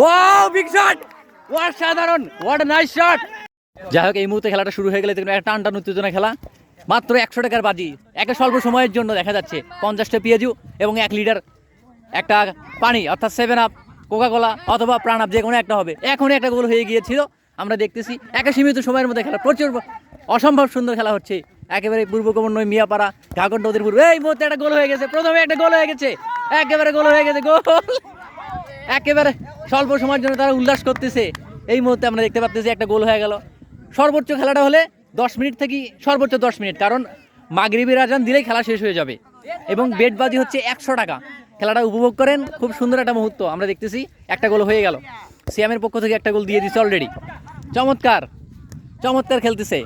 Wow big shot what সাধারণ what nice shot যাই হোক, এই মুহূর্তে খেলাটা শুরু হয়ে গেলে দেখুন, একটা টান উত্তেজনা খেলা। মাত্র একশো টাকার বাজি, একটা স্বল্প সময়ের জন্য দেখা যাচ্ছে। পঞ্চাশটা পেঁয়াজু এবং এক লিটার একটা পানি, অর্থাৎ সেভেন আপ কোকা কোলা অথবা প্রাণ আপ যে কোনো একটা হবে। এখনই একটা গোল হয়ে গিয়েছিল। আমরা দেখতেছি, একা সীমিত সময়ের মধ্যে খেলা, প্রচুর অসম্ভব সুন্দর খেলা হচ্ছে। একেবারে পূর্ব নয়, মিয়াপাড়া ঘাগর নদীর পূর্ব। এই মুহূর্তে একটা গোল হয়ে গেছে, প্রথমে একটা গোল হয়ে গেছে, একেবারে গোল হয়ে গেছে, গোল! একেবারে স্বল্প সময়ের জন্য তারা উল্লাস করতেছে। এই মুহূর্তে আমরা দেখতে পাচ্তেছি একটা গোল হয়ে গেল। সর্বোচ্চ খেলাটা হলে দশ মিনিট থেকে সর্বোচ্চ দশ মিনিট, কারণ মাগরিবের আজান দিলেই খেলা শেষ হয়ে যাবে। এবং বেডবাজি হচ্ছে একশো টাকা। খেলাটা উপভোগ করেন, খুব সুন্দর একটা মুহূর্ত। আমরা দেখতেছি একটা গোল হয়ে গেল। সিয়ামের পক্ষ থেকে একটা গোল দিয়ে দিচ্ছে অলরেডি চমৎকার চমৎকার খেলতেছে।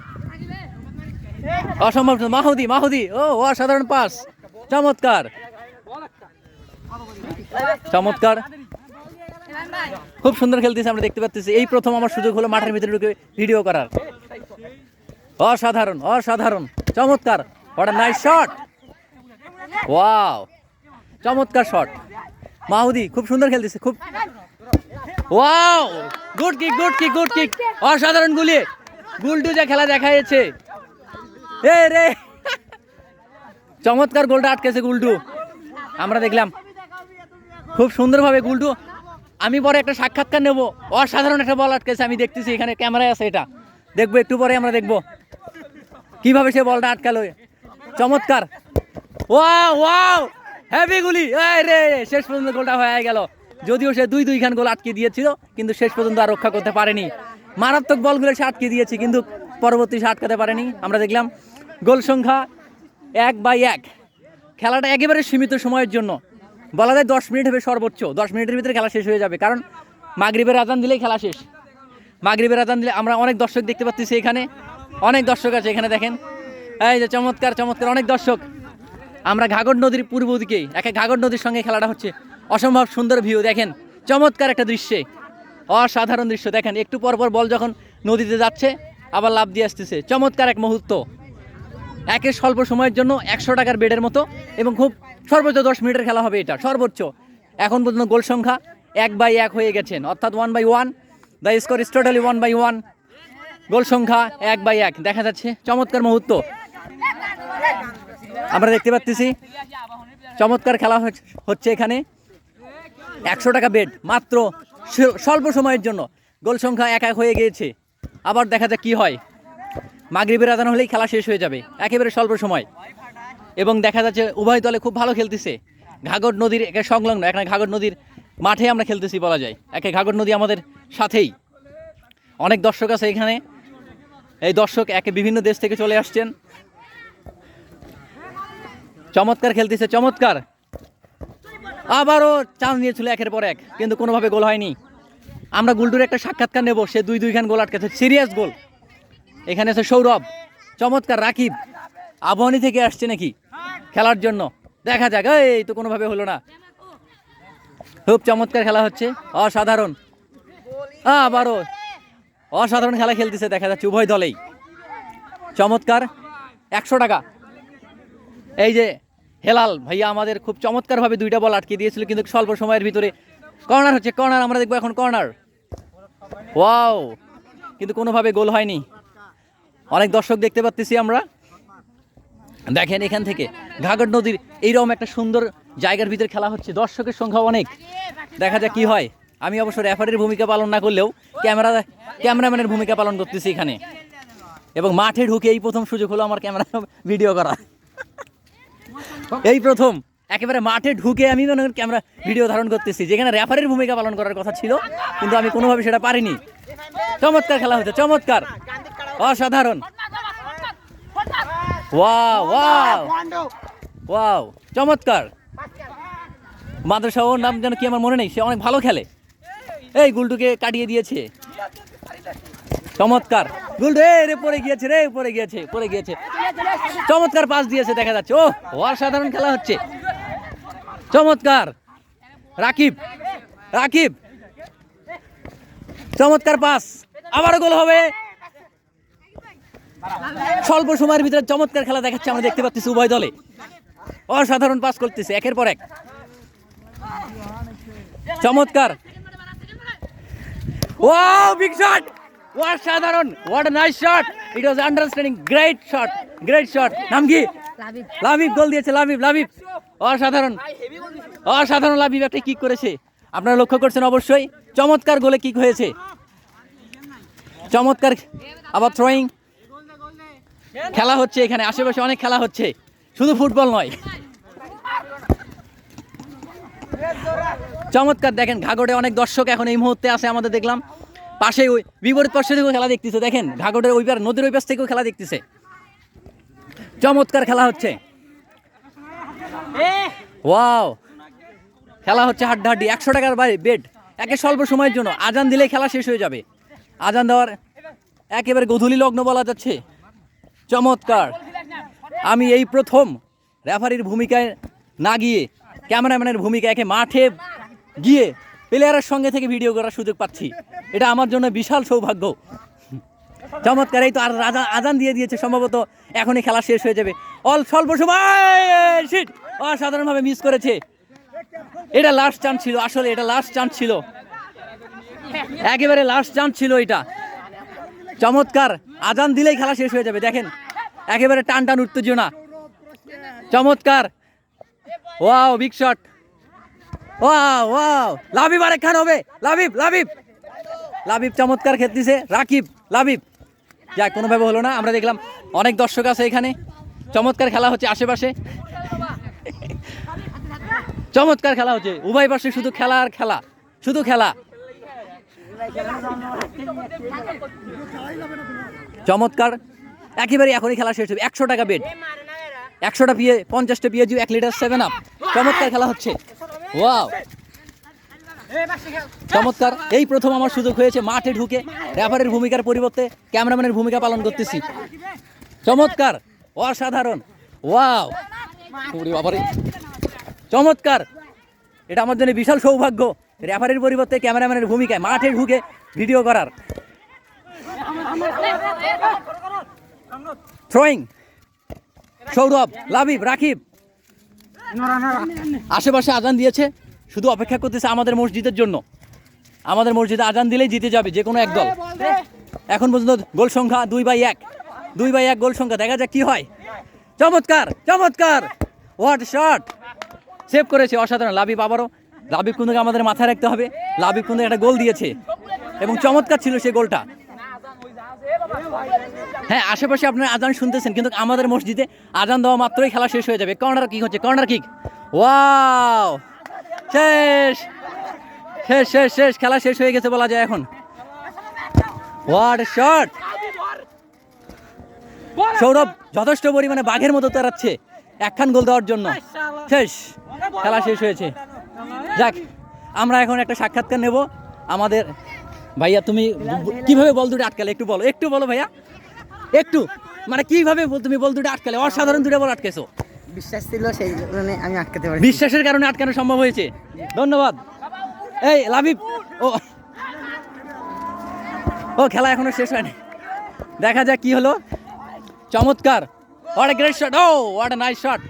অসম্ভব। মাহুদি মাহুদি, ও অসাধারণ পাস চমৎকার চমৎকার। খুব সুন্দর খেলতেছে, আমরা দেখতে পাচ্ছি এই প্রথম আমার সুযোগ হলো মাঠের ভিতরে ঢুকে ভিডিও করার। অসাধারণ অসাধারণ, চমৎকার। ওটা নাইস শট ওয়াও চমৎকার শট মাহুদি, খুব সুন্দর খেলতেছে, খুব wow good kick good kick good kick অসাধারণ গুলি! গুলটু যা খেলা দেখাইছে। এ রে! চমৎকার গোলটা আটকেছে গুলটু। আমরা দেখলাম। খুব সুন্দরভাবে গুলটু আমি পরে একটা সাক্ষাৎকার নেব। অসাধারণ একটা বল আটকেছে, আমি দেখতেছি এখানে ক্যামেরায় আছে এটা। দেখব, একটু পরে আমরা দেখব। কীভাবে সে বলটা আটকালো। চমৎকার। Wow wow! হ্যাভি গুলি। রে, শেষ পর্যন্ত গোলটা হয়ে গেল। যদিও সে দুই দুইখান গোল আটকে দিয়েছিল, কিন্তু শেষ পর্যন্ত আর রক্ষা করতে পারেনি। মারাত্মক বলগুলো সে আটকে দিয়েছে, কিন্তু পরবর্তী সে আটকাতে পারেনি। আমরা দেখলাম, গোল সংখ্যা এক বাই এক। খেলাটা একেবারে সীমিত সময়ের জন্য। বলা যায় দশ মিনিট হবে সর্বোচ্চ। দশ মিনিটের ভিতরে খেলা শেষ হয়ে যাবে। কারণ মাগরিবের আজান দিলেই খেলা শেষ। মাগরিবের আজান দিলে আমরা অনেক দর্শক দেখতে পাচ্ছি এখানে। অনেক দর্শক আছে এখানে দেখেন। এই যে চমৎকার চমৎকার, অনেক দর্শক। আমরা ঘাগর নদীর পূর্ব দিকে, একে ঘাগর নদীর সঙ্গে খেলাটা হচ্ছে অসম্ভব সুন্দর ভিউ দেখেন। চমৎকার একটা দৃশ্যে। অসাধারণ দৃশ্য, দেখেন। একটু পর পর বল যখন নদীতে যাচ্ছে, আবার লাভ দিয়ে আসতেছে। চমৎকার এক মুহূর্ত। একের স্বল্প সময়ের জন্য একশো টাকার বেডের মতো এবং খুব সর্বোচ্চ দশ মিনিটের খেলা হবে এটা, সর্বোচ্চ। এখন পর্যন্ত গোল সংখ্যা এক বাই এক হয়ে গেছেন অর্থাৎ one by one the score is totally one by one goal সংখ্যা এক বাই এক, দেখা যাচ্ছে চমৎকার মুহূর্ত। আমরা দেখতে পাচ্ছি চমৎকার খেলা হচ্ছে এখানে। একশো টাকা বেড মাত্র স্বল্প সময়ের জন্য। গোল সংখ্যা এক এক হয়ে গিয়েছে। আবার দেখা যাক কি হয়। মাগরিবের আদান হলেই খেলা শেষ হয়ে যাবে, একেবারে স্বল্প সময়। এবং দেখা যাচ্ছে উভয় দলে খুব ভালো খেলতেছে। ঘাগর নদীর একে সংলগ্ন, এখানে ঘাগর নদীর মাঠে আমরা খেলতেছি বলা যায়। একে ঘাগর নদী আমাদের সাথেই। অনেক দর্শক আছে এখানে। এই দর্শক একে বিভিন্ন দেশ থেকে চলে আসছেন। চমৎকার খেলতেছে, চমৎকার। আবারও চান্স নিয়েছিল একের পর এক, কিন্তু কোনোভাবে গোল হয়নি। আমরা গুলটুর একটা সাক্ষাৎকার নেব, সে দুই দুইখান গোল আটকেছে। Serious goal. এখানে আছে সৌরভ, চমৎকার, রাকিব। আবহানি থেকে আসছে নাকি? খেলার জন্য। দেখা যাক, এই তো কোনোভাবে হলো না। খুব চমৎকার খেলা হচ্ছে। অসাধারণ। আবারও। অসাধারণ খেলা খেলতেছে, দেখা যাচ্ছে উভয় দলেই। চমৎকার। একশো টাকা। এই যে হেলাল, ভাইয়া আমাদের খুব চমৎকারভাবে দুইটা বল আটকে দিয়েছিল, কিন্তু স্বল্প সময়ের ভিতরে কর্নার হচ্ছে, কর্নার, আমরা দেখব এখন কর্নার। ওয়াও! কিন্তু কোনোভাবে গোল হয়নি। অনেক দর্শক দেখতে পাচ্ছি আমরা। দেখেন এখান থেকে ঘাগর নদীর এইরকম একটা সুন্দর জায়গার ভিতরে খেলা হচ্ছে। দর্শকের সংখ্যা অনেক। দেখা যাক কি হয়। আমি অবশ্য রেফারির ভূমিকা পালন না করলেও ক্যামেরা ক্যামেরাম্যানের ভূমিকা পালন করতেছি এখানে। এবং মাঠে ঢুকে এই প্রথম সুযোগ হলো আমার ক্যামেরা ভিডিও করা। এই প্রথম। একেবারে মাঠে ঢুকে আমি মনে ক্যামেরা ভিডিও ধারণ করতেছি। যেখানে রেফারির ভূমিকা পালন করার কথা ছিল, কিন্তু আমি কোনোভাবে সেটা পারিনি। চমৎকার খেলা হচ্ছে চমৎকার। অসাধারণ। ওয়াও ওয়াও ওয়াও চমৎকার। মাদ্রাসা ওর নাম যেন কি আমার মনে নেই সে অনেক ভালো খেলে। এই গুলটুকে কাটিয়ে দিয়েছে। চমৎকার। গুলটু এ রে পড়ে গিয়েছে রে পড়ে গিয়েছে পড়ে গিয়েছে। চমৎকার পাস দিয়েছে দেখা যাচ্ছে। ও অসাধারণ খেলা হচ্ছে। চমৎকার। রাকিব রাকিব। চমৎকার পাস। আবারও গোল হবে। স্বল্প সময়ের ভিতরে চমৎকার খেলা দেখাচ্ছে আমরা দেখতে পাচ্ছি উভয় দলে। অসাধারণ পাস করতেছে একের পর এক। চমৎকার। ওয়াও বিগ শট অসাধারণ what a nice shot it was understanding great shot great shot নাম কি? লাভিব গোল দিয়েছে লাবিব লাবিব। অসাধারণ অসাধারণ লাবিব একটা কিক করেছে। আপনারা লক্ষ্য করছেন অবশ্যই চমৎকার গোলে কিক হয়েছে। চমৎকার আবার থ্রোয়িং খেলা হচ্ছে এখানে, আশেপাশে অনেক খেলা হচ্ছে। শুধু ফুটবল নয়। চমৎকার দেখেন ঘাগড়ে অনেক দর্শক এখন এই মুহূর্তে আছে আমাদের দেখলাম। পাশে ওই বিপরীত পাশে থেকেও খেলা দেখতেছে, দেখেন ঘাগড়ের ওই পার, নদীর ওই পাশ থেকেও খেলা দেখতেছে। চমৎকার খেলা হচ্ছে। ওয়াও, খেলা হচ্ছে হাড্ডাহাড্ডি, একশো টাকার বাইরে বেড। একে স্বল্প সময়ের জন্য, আজান দিলে খেলা শেষ হয়ে যাবে। আজান দেওয়ার একেবারে গধূলি লগ্ন বলা যাচ্ছে। চমৎকার। আমি এই প্রথম রেফারির ভূমিকায় না গিয়ে ক্যামেরাম্যানের ভূমিকা একে মাঠে গিয়ে প্লেয়ারের সঙ্গে থেকে ভিডিও করার সুযোগ পাচ্ছি। এটা আমার জন্য বিশাল সৌভাগ্য। চমৎকার, এই তো আর রাজা আজান দিয়ে দিয়েছে, সম্ভবত এখনই খেলা শেষ হয়ে যাবে। অল স্বল্প সময় অসাধারণভাবে মিস করেছে। এটা লাস্ট চান্স ছিল, আসলে এটা লাস্ট চান্স ছিল। একেবারে লাস্ট চান্স ছিল এটা। চমৎকার। আজান দিলেই খেলা শেষ হয়ে যাবে, দেখেন। একেবারে টান টান উত্তেজনা। চমৎকার। Wow big shot wow wow. Labib আরেক খান হবে। লাবিব লাবিব। লাভিব চমৎকার খেলতেছে। রাকিব লাভিব যাক, কোনোভাবে হলো না। আমরা দেখলাম অনেক দর্শক আছে এখানে। চমৎকার খেলা হচ্ছে আশেপাশে। চমৎকার খেলা হচ্ছে। উভয় পাশে শুধু খেলা আর খেলা। শুধু খেলা। চমৎকার। একেবারে এখনই খেলা শেষ হবে। একশো টাকা বেড একশোটা পিয়ে পঞ্চাশটা পিএজি এক লিটার সেভেন আপ চমৎকার খেলা হচ্ছে। ওয়াও চমৎকার। এই প্রথম আমার সুযোগ হয়েছে। মাঠে ঢুকে রেফারের ভূমিকার পরিবর্তে ক্যামেরাম্যানের ভূমিকা পালন করতেছি। চমৎকার। অসাধারণ। ওয়াও বাবারে। চমৎকার। এটা আমার জন্য বিশাল সৌভাগ্য। রেফারির পরিবর্তে ক্যামেরাম্যানের ভূমিকায় মাঠে ঢুকে ভিডিও করার। থ্রোয়িং সৌরভ, লাবিব, রাকিব। আশেপাশে আজান দিয়েছে। শুধু অপেক্ষা করতেছে আমাদের মসজিদের জন্য। আমাদের মসজিদে আজান দিলেই জিতে যাবে যে কোনো এক দল। এখন পর্যন্ত গোল সংখ্যা দুই বাই এক। দুই বাই এক গোল সংখ্যা। দেখা যাক কি হয়। চমৎকার চমৎকার। হোয়াট শট সেভ করেছে অসাধারণ। লাবিব আবারও লাবিব কিন্তু আমাদের মাথায় রাখতে হবে। লাবিব কিন্তু একটা গোল দিয়েছে এবং চমৎকার ছিল সেই গোলটা। হ্যাঁ আশেপাশে আপনারা আজান শুনতেছেন, কিন্তু আমাদের মসজিদে আজান দেওয়া মাত্রই খেলা শেষ হয়ে যাবে। কর্নার কিক হচ্ছে, কর্নার কিক। ওয়াও! শেষ! শেষ শেষ শেষ, খেলা শেষ হয়ে গেছে বলা যায় এখন। হোয়াট শট সৌরভ যথেষ্ট পরিমাণে বাঘের মতো তাড়াচ্ছে একখান গোল দেওয়ার জন্য। শেষ! খেলা শেষ হয়েছে। যাক আমরা এখন একটা সাক্ষাৎকার নেব। আমাদের ভাইয়া তুমি কীভাবে বল দুটো আটকালে? একটু বলো একটু বলো ভাইয়া। একটু মানে কীভাবে বল- তুমি বল দুটো আটকালে? অসাধারণ দুটো বল আটকেছো। বিশ্বাস ছিল সেই কারণে আমি আটকাতে পারি বিশ্বাসের কারণে আটকানো সম্ভব হয়েছে। ধন্যবাদ। এই লাবিব ও। ও খেলা এখনও শেষ হয়নি। দেখা যাক কি হলো। চমৎকার। What a great shot O what a nice shot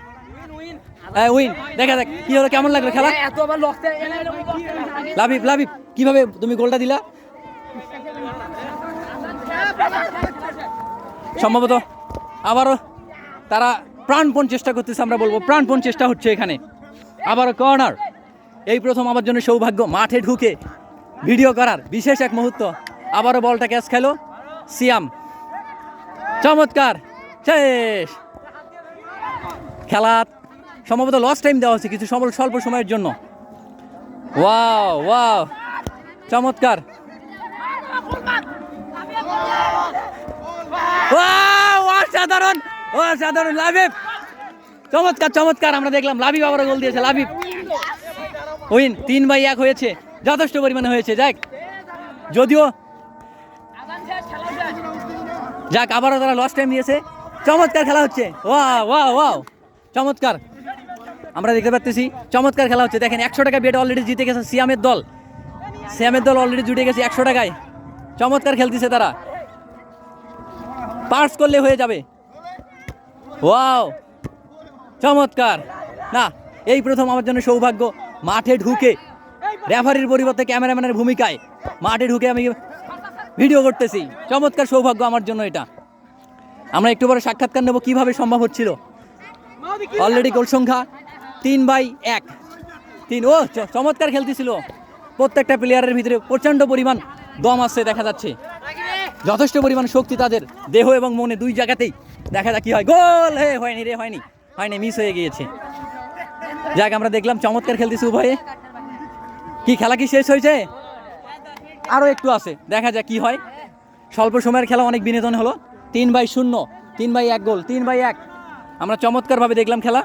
win দেখা যাক কি হলো কেমন লাগল খেলা? লাবিব লাবিব কীভাবে তুমি গোলটা দিলা? সম্ভবত আবারও তারা প্রাণপণ চেষ্টা করতেছে আমরা বলব প্রাণপণ চেষ্টা হচ্ছে এখানে। আবারও কর্নার এই প্রথম আমার জন্য সৌভাগ্য মাঠে ঢুকে ভিডিও করার বিশেষ এক মুহূর্ত। আবারও বলটা ক্যাচ খেলো সিয়াম। চমৎকার শেষ। খেলা সম্ভবত লস টাইম দেওয়া হচ্ছে কিছু সবল স্বল্প সময়ের জন্য। ওয়াও ওয়াও চমৎকার। অসাধারণ অসাধারণ লাভিব চমৎকার চমৎকার, আমরা দেখলাম লাভিব আবার গোল দিয়েছে লাভিব উইন তিন বাই এক হয়েছে, যথেষ্ট পরিমাণে হয়েছে, যাক। যদিও যাক, আবারও তারা লস টাইম দিয়েছে চমৎকার খেলা হচ্ছে। ওয়া ওয়া ওয়াও চমৎকার। আমরা দেখতে পাচ্ছি চমৎকার খেলা হচ্ছে। দেখেন, একশো টাকা বেড অলরেডি জিতে গেছে সিয়ামের দল। সিয়ামের দল অলরেডি জুটে গেছে একশো টাকায়। চমৎকার খেলতেছে তারা। পার্স করলে হয়ে যাবে। ওয়াও চমৎকার। না, এই প্রথম আমার জন্য সৌভাগ্য। মাঠে ঢুকে রেফারির পরিবর্তে ক্যামেরাম্যানের ভূমিকায় মাঠে ঢুকে আমি ভিডিও করতেছি। চমৎকার সৌভাগ্য আমার জন্য এটা। আমরা একটু পরে সাক্ষাৎকার নেব, কীভাবে সম্ভব হচ্ছিল। অলরেডি গোল সংখ্যা তিন বাই এক। তিন, ও চমৎকার খেলতেছিল। প্রত্যেকটা প্লেয়ারের ভিতরে প্রচণ্ড পরিমাণ দম আসছে, দেখা যাচ্ছে। যথেষ্ট পরিমাণ শক্তি তাদের দেহ এবং মনে দুই জায়গাতেই। দেখা যাক কি হয়। গোল! হে, হয়নি রে, হয়নি। হয়নি মিস হয়ে গিয়েছে। যাক, আমরা দেখলাম চমৎকার খেলতেছি উভয়ে। কি, খেলা কি শেষ হয়েছে? আরও একটু আছে, দেখা যাক কি হয়। স্বল্প সময়ের খেলা অনেক বিনোদন হলো। তিন বাই শূন্য, তিন বাই এক গোল, তিন বাই এক। আমরা চমৎকারভাবে দেখলাম খেলা।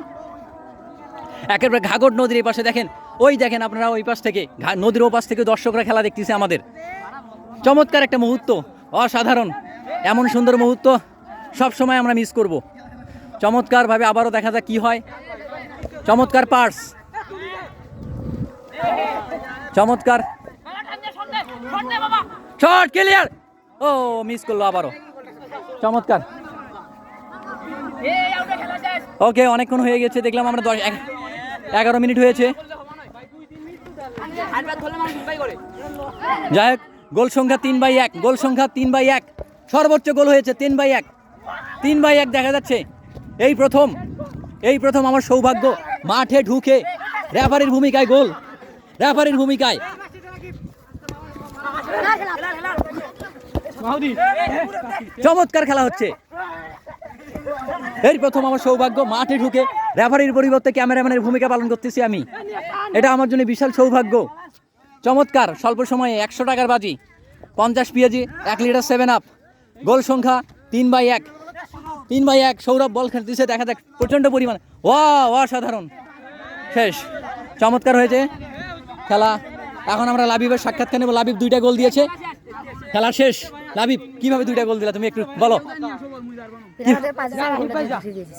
একেবারে ঘাগর নদীর এই পাশে দেখেন ওই দেখেন আপনারা ওই পাশ থেকে নদীর ও পাশ থেকে দর্শকরা খেলা দেখতেছে আমাদের। চমৎকার একটা মুহূর্ত অসাধারণ এমন সুন্দর মুহূর্ত সব সময় আমরা মিস করব। চমৎকারভাবে আবারও দেখা যাক কি হয়। চমৎকার পার্স। চমৎকার। Short clear. ও মিস করল আবারও। চমৎকার। ওকে অনেকক্ষণ হয়ে গেছে দেখলাম আমরা দশ এগারো মিনিট হয়েছে। যাই হোক, গোল সংখ্যা তিন বাই এক, গোল সংখ্যা তিন বাই এক। সর্বোচ্চ গোল হয়েছে তিন বাই এক। তিন বাই এক দেখা যাচ্ছে। এই প্রথম এই প্রথম আমার সৌভাগ্য। মাঠে ঢুকে রেফারির ভূমিকায় গোল। রেফারির ভূমিকায়। চমৎকার খেলা হচ্ছে। এই প্রথম আমার সৌভাগ্য। মাঠে ঢুকে রেফারির পরিবর্তে ক্যামেরাম্যানের ভূমিকা পালন করতেছি আমি। এটা আমার জন্য বিশাল সৌভাগ্য। চমৎকার, স্বল্প সময়ে একশো টাকার বাজি। পঞ্চাশ পিএজি, এক লিটার সেভেন আপ গোল সংখ্যা তিন বাই এক। তিন বাই এক, সৌরভ বল খেলতেছে, দেখা যাক, প্রচণ্ড পরিমাণ। ওয়া অসাধারণ। শেষ। চমৎকার হয়েছে। খেলা। এখন আমরা লাবিবের সাক্ষাৎকার নেব। লাবিব দুইটা গোল দিয়েছে। খেলা শেষ। লাবিব কীভাবে দুইটা গোল দিলা? তুমি একটু বলো।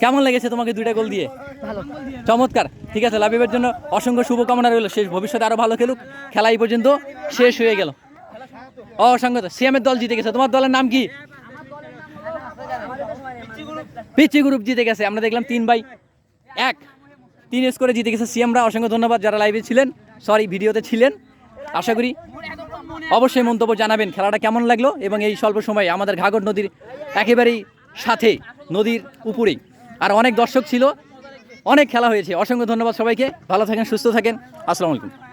কেমন লেগেছে তোমাকে দুইটা গোল দিয়ে? চমৎকার। ঠিক আছে লাভিবের জন্য অসংখ্য শুভকামনা রইল। শেষ ভবিষ্যতে আরও ভালো খেলুক। খেলা এই পর্যন্ত শেষ হয়ে গেল। অসংগত সিএমের দল জিতে গেছে। তোমার দলের নাম কি? পিচি গ্রুপ জিতে গেছে। আমরা দেখলাম তিন বাই এক। তিন স্কোরে জিতে গেছে সিএমরা। অসংখ্য ধন্যবাদ যারা লাইভে ছিলেন। সরি ভিডিওতে ছিলেন। আশা করি অবশ্যই মন্তব্য জানাবেন। খেলাটা কেমন লাগল? এবং এই স্বল্প সময়ে আমাদের ঘাগর নদীর একেবারেই সাথে নদীর উপরেই। আর অনেক দর্শক ছিল, অনেক খেলা হয়েছে। অসংখ্য ধন্যবাদ সবাইকে। ভালো থাকেন, সুস্থ থাকেন। আসসালামু আলাইকুম।